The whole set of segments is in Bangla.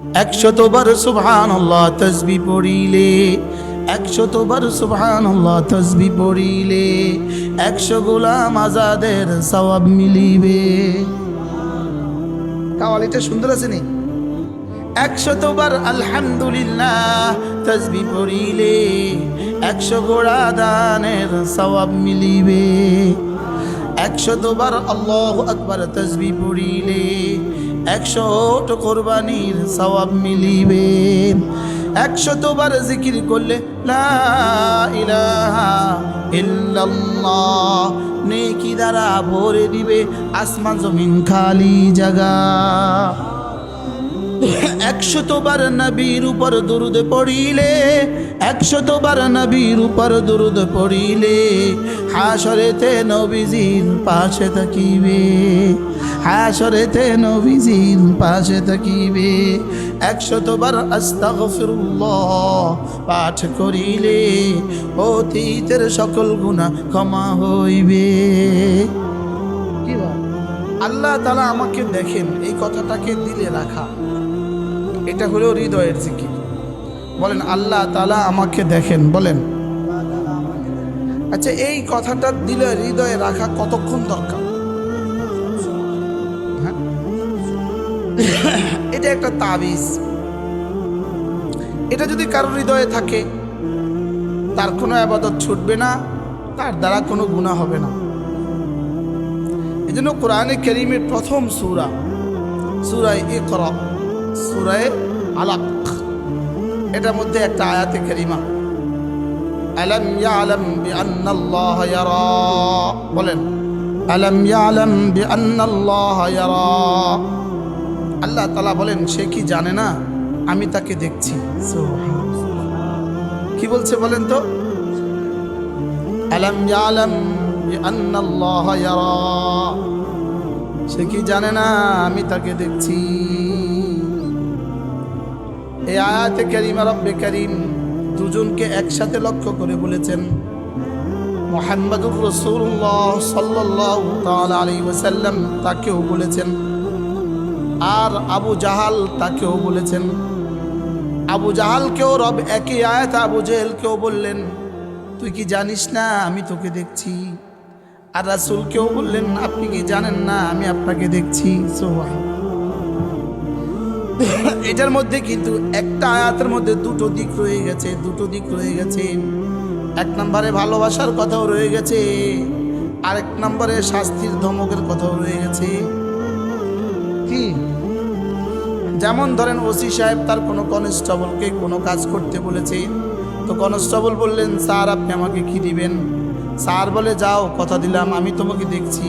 একশতবার সুবহান আল্লাহ তসবি পড়িলে, একশতবার সুবহান আল্লাহ তসবি পড়িলে, একশো গোলাম আজাদের সওয়াব মিলিবে। কাওয়ালিটা সুন্দর আছে নি? একশতবার আলহামদুলিল্লাহ তসবি পড়িলে, একশো গোড়া দানের সওয়াব মিলিবে। একশতবার আল্লাহ আকবার তসবি পড়িলে একশো কোরবানির সওয়াব মিলিবে। একশতবার জিকির করলে, লা ইলাহা ইল্লাল্লাহ, নেকি দ্বারা ভরে দিবে আসমান জমিন খালি জায়গা একশতবার নবীর উপর দুরুদ পড়িলে, একশতবার নবীর উপর দুরুদ পড়িলে হাসরেতে নবীজির পাশে থাকিবে হাসরেতে নবীজির পাশে থাকিবে, একশতবার আস্তাগফিরুল্লাহ পাঠ করিলে অতীতের সকল গুণা ক্ষমা হইবে। আল্লাহ তালা আমাকে দেখেন, এই কথাটাকে দিলে রাখা। এটা হলো হৃদয়ের জিকির। বলেন, আল্লাহ তালা আমাকে দেখেন, বলেন। আচ্ছা এই কথাটা দিলে হৃদয়ে রাখা কতক্ষণ দরকার? হ্যাঁ? এটা একটা তাবিজ। এটা যদি কারোর হৃদয়ে থাকে, তার কোনো আবাদত ছুটবে না, তার দ্বারা কোনো গুণা হবে না। এই জন্য কোরআনে করিমের প্রথম সুরা সুরায় ইকরা। সুরায় আলাক। এটার মধ্যে একটা আয়াতে করিমা। আলম ইয়ালাম বিআন্নাল্লাহ ইয়ারা। বলেন আলম ইয়ালাম বিআন্নাল্লাহ ইয়ারা। আল্লাহ তাআলা বলেন সে কি জানে না? আমি তাকে দেখছি। কি বলছে বলেন তো? আলম ইয়ালাম বিআন্নাল্লাহ ইয়ারা। সে কি জানে না? আমি তাকে দেখছি। এই আয়াতে করিমা রব্বে করিম দুজনকে একসাথে লক্ষ্য করে বলেছেন, মোহাম্মদুর রসুল্লাহ সাল্লাহ আলী ওসাল্লাম তাকেও বলেছেন, আর আবু জাহাল তাকেও বলেছেন। আবু জাহালকেও রব একই আয়াত আবু জেহেলকেও বললেন, তুই কি জানিস না আমি তোকে দেখছি? আর রাসুলকেও বললেন, আপনি কি জানেন না আমি আপনাকে দেখছি? সোহাই এটার মধ্যে কিন্তু একটা আয়াতের মধ্যে দুটো দিক রয়ে গেছে, দুটো দিক রয়ে গেছে। এক নম্বরে ভালোবাসার কথাও রয়ে গেছে, আরেক নম্বরে শাস্তির ধমকের কথাও রয়ে গেছে। কি? যেমন ধরেন ওসি সাহেব তার কোনো কনস্টেবলকে কোনো কাজ করতে বলেছে, তো কনস্টেবল বললেন, স্যার, আপনি আমাকে কি দিবেন? স্যার বলে, যাও, কথা দিলাম, আমি তোমাকে দেখছি।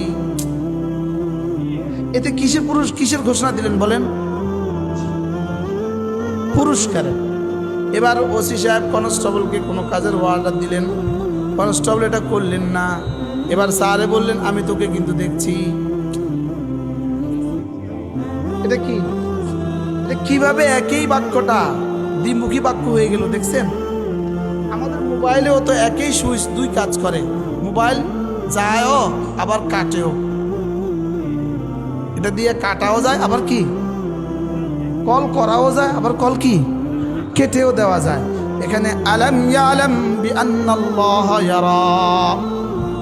এতে কিসের পুরুষ কিসের ঘোষণা দিলেন বলেন? পুরস্কার। এবার ওসি সাহেব কনস্টেবলকে কোনো কাজের অর্ডার দিলেন। কনস্টেবল এটা করলেন না। এবার স্যারে বললেন, আমি তোকে কিন্তু দেখছি। এটা কি? কীভাবে একই বাক্যটা? দ্বিমুখী বাক্য হয়ে গেল, দেখছেন? আমাদের মোবাইলেও তো একই সুইচ দুই কাজ করে। মোবাইল যায়ও আবার কাটেও। এটা দিয়ে কাটাও যায়, আবার কি? কল করাও যায়, আবার কল কি? কেটেও দেওয়া যায়। এখানে আলম ইয়ালাম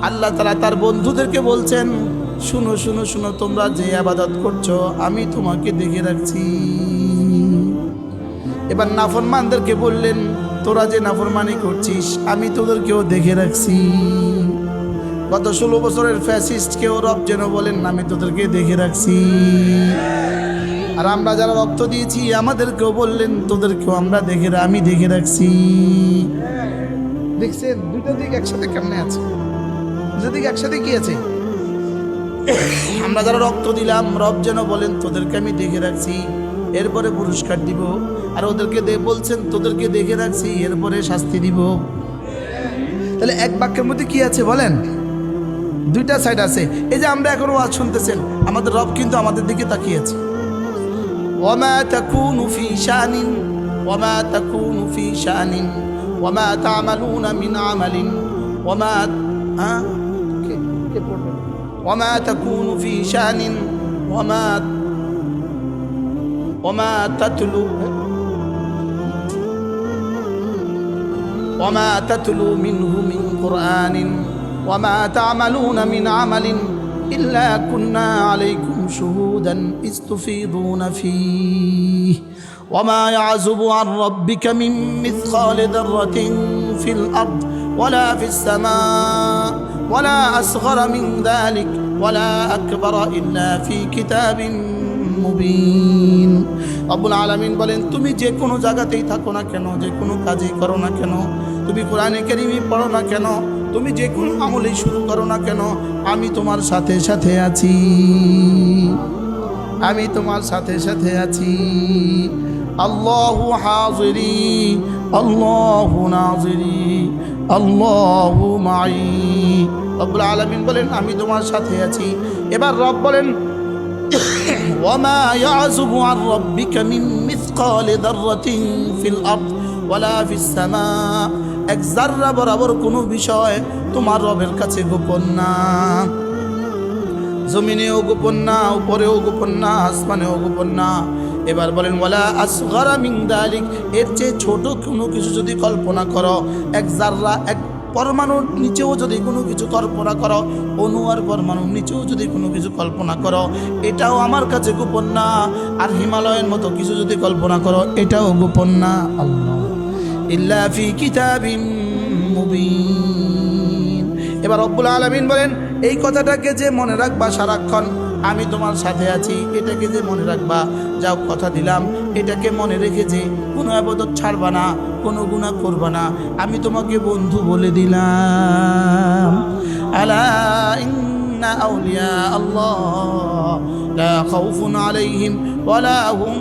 আল্লাহ তাআলা তার বন্ধুদেরকে বলছেন, শুনো শুনো শুনো, তোমরা যে আবাদত করছ, আমি তোমাকে দেখে রাখছি। এবার নাফরমানদেরকে বললেন, তোরা যে নাফরমানি করছিস, আমি তোদেরকেও দেখে রাখছি। গত ষোলো বছরের ফ্যাসিস্টকেও রব যেন বলেন, আমি তোদেরকে দেখে রাখছি। আর আমরা যারা রক্ত দিয়েছি, আমাদেরকেও বললেন, তোদেরকেও আমরা দেখে আমি দেখে রাখছি। দেখছেন, দুটো দিক একসাথে কেমনে আছে? দুটো দিক একসাথে কি আছে? আমরা যারা রক্ত দিলাম, রব যেন বলেন, তোদেরকে আমি দেখে রাখছি। এরপরে পুরস্কার দিব, আর ওদেরকে দে, বলছেন, তোদেরকে দেখে রাখছি। এরপরে শাস্তি দিব। তাহলে এক বাক্যের মধ্যে কি আছে বলেন? দুইটা সাইড আছে। এই যে আমরা এখন ওয়াজ শুনতেছেন, আমাদের রব কিন্তু আমাদের দিকে তাকিয়েছে وما تكون في شأن وما تكون في شأن وما تعملون من عمل وما ها؟ وما تكون في شأن وما وما تتلو وما تتلو منه من قرآن وما تعملون من عمل. إلا كنا عليكم شهودا إذ تفيضون فيه وما يعزب عن ربك من مثقال ذرة في الأرض ولا في السماء ولا أصغر من ذلك ولا أكبر إلا في كتاب মুবিন আব্বুল আলামিন বলেন তুমি যে কোনো জায়গাতেই থাকো না কেন যে কোনো কাজই করো না কেন তুমি কোরআনে কেরিমি পড়ো না কেন তুমি যে কোনো আমলেই শুরু করো না কেন আমি তোমার সাথে সাথে আছি আমি তোমার সাথে সাথে আছি আল্লাহু হাজিরি আল্লাহু নাজিরি আল্লাহু মাই রব্বুল আলামিন বলেন আমি তোমার সাথে আছি এবার রব বলেন وما يعزب عن ربك من مثقال ذرة في الأرض ولا في السماء এক জাররা বরাবর কোনো বিষয় তোমার রবের কাছে গোপন না। জমিনেও গোপন না, উপরেও গোপন না, আসমানেও গোপন না। এবার বলেন, ওয়ালা আসগরা মিন দালিক। এর চেয়ে ছোট কোনো কিছু যদি কল্পনা করো, এক জাররা এক পরমাণুর নিচেও যদি কোনো কিছু কল্পনা করো, অণু আর পরমাণুর নিচেও যদি কোনো কিছু কল্পনা করো, এটাও আমার কাছে গোপন না। আর হিমালয়ের মতো কিছু যদি কল্পনা করো, এটাও গোপন না। আল্লাহ। ইল্লা ফি কিতাবিম মুবিন এবার রব্বুল আলামিন বলেন, এই কথাটাকে যে মনে রাখবা সারাক্ষণ, আমি তোমার সাথে আছি, এটাকে যে মনে রাখবা, যাও কথা দিলাম, এটাকে মনে রেখে যে কোনো আবদত ছাড়বা না, কোনো গুণা করবা না, আমি তোমাকে বন্ধু বলে দিলাম। আলা ইন্না আউলিয়া আল্লাহ, লা খাউফুন আলাইহিম ওয়ালা হুম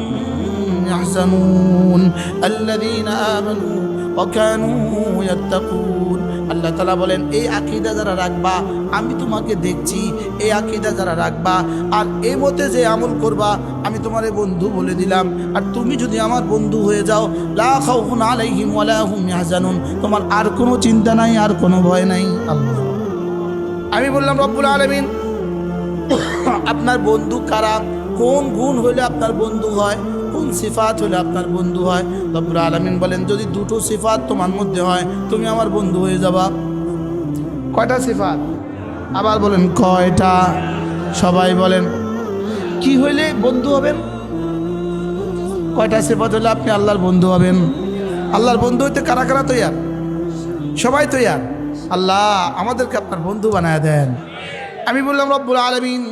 يحزنون الذين آمنوا وكانوا يتقون আল্লাহ তালা বলেন এই আকিদা যারা রাখবা আমি তোমাকে দেখছি এই আকিদা যারা রাখবা আর এই মতে যে আমল করবা আমি তোমার বন্ধু বলে দিলাম আর তুমি যদি আমার বন্ধু হয়ে যাও লা খাউফুন আলাইহিম ওয়ালা হুম ইয়াহজানুন তোমার আর কোনো চিন্তা নাই আর কোনো ভয় নাই আল্লাহ আমি বললাম রব্বুল আলামিন আপনার বন্ধু কারা কোন গুণ হলে আপনার বন্ধু হয়? কোন সিফাত হলে আপনার বন্ধু হয়? রব্বুল আলমিন বলেন যদি দুটো সিফাত তোমার মধ্যে হয় তুমি আমার বন্ধু হয়ে যাবা। কয়টা সিফাত? আবার বলেন কয়টা? সবাই বলেন কি হইলে বন্ধু হবেন? কয়টা সিফাত হলে আপনি আল্লাহর বন্ধু হবেন? আল্লাহর বন্ধু হইতে কারা কারা তৈয়ার? সবাই তৈয়ার? আল্লাহ আমাদেরকে আপনার বন্ধু বানায় দেন। আমি বললাম রব্বুল আলমিন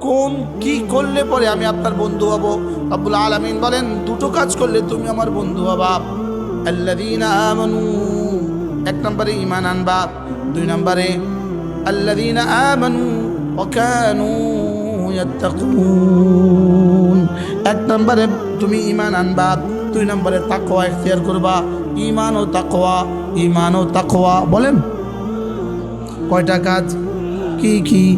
কোন কি করলে পরে আমি আপনার বন্ধু হব? রব্বুল আলমিন বলেন, দুটো কাজ করলে তুমি আমার বন্ধু হবা। আল্লাদিনা আমানু, এক নম্বরে ইমান আনবা, দুই নম্বরে আমানু এক নম্বরে তুমি ইমান আনবা, দুই নম্বরে তাকোয়া এখতিয়ার করবা। ইমান ও তাকওয়া ইমান ও তাকওয়া, বলেন। কয়টা কাজ? কি কি?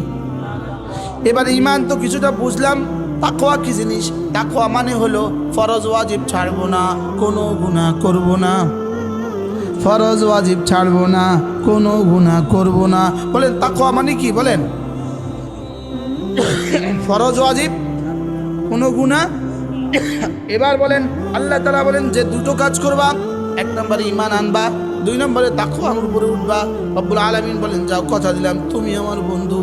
এবার ইমান তো কিছুটা বুঝলাম তাকোয়া কি জিনিস? তাকোয়া মানে হলো ফরজ ওয়াজিব ছাড়বো না, কোনো গুণা করব না। ফরজ ওয়াজিব ছাড়বো না, কোনো গুণা করব না। বলেন তাকোয়া মানে কি? বলেন। ফরজ ওয়াজিব, কোনো গুণা এবার বলেন, আল্লাহ তালা বলেন যে দুটো কাজ করবা, এক নম্বরে ইমান আনবা, দুই নম্বরে তাকোয়ার উপরে উঠবা। রব্বুল আলমিন বলেন, যাও কথা দিলাম, তুমি আমার বন্ধু।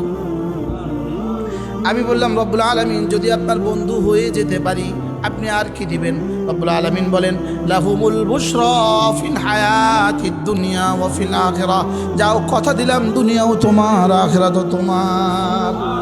আমি বললাম, রব্বুল আলমিন, যদি আপনার বন্ধু হয়ে যেতে পারি, আপনি আর কি দিবেন? রব্বুল আলমিন বলেন, লাহুমুল বুশরফিন হায়াতিদ দুনিয়া ওয়া ফিল আখিরা। যাও, কথা দিলাম, দুনিয়াও তোমার, আখিরাতও তোমার।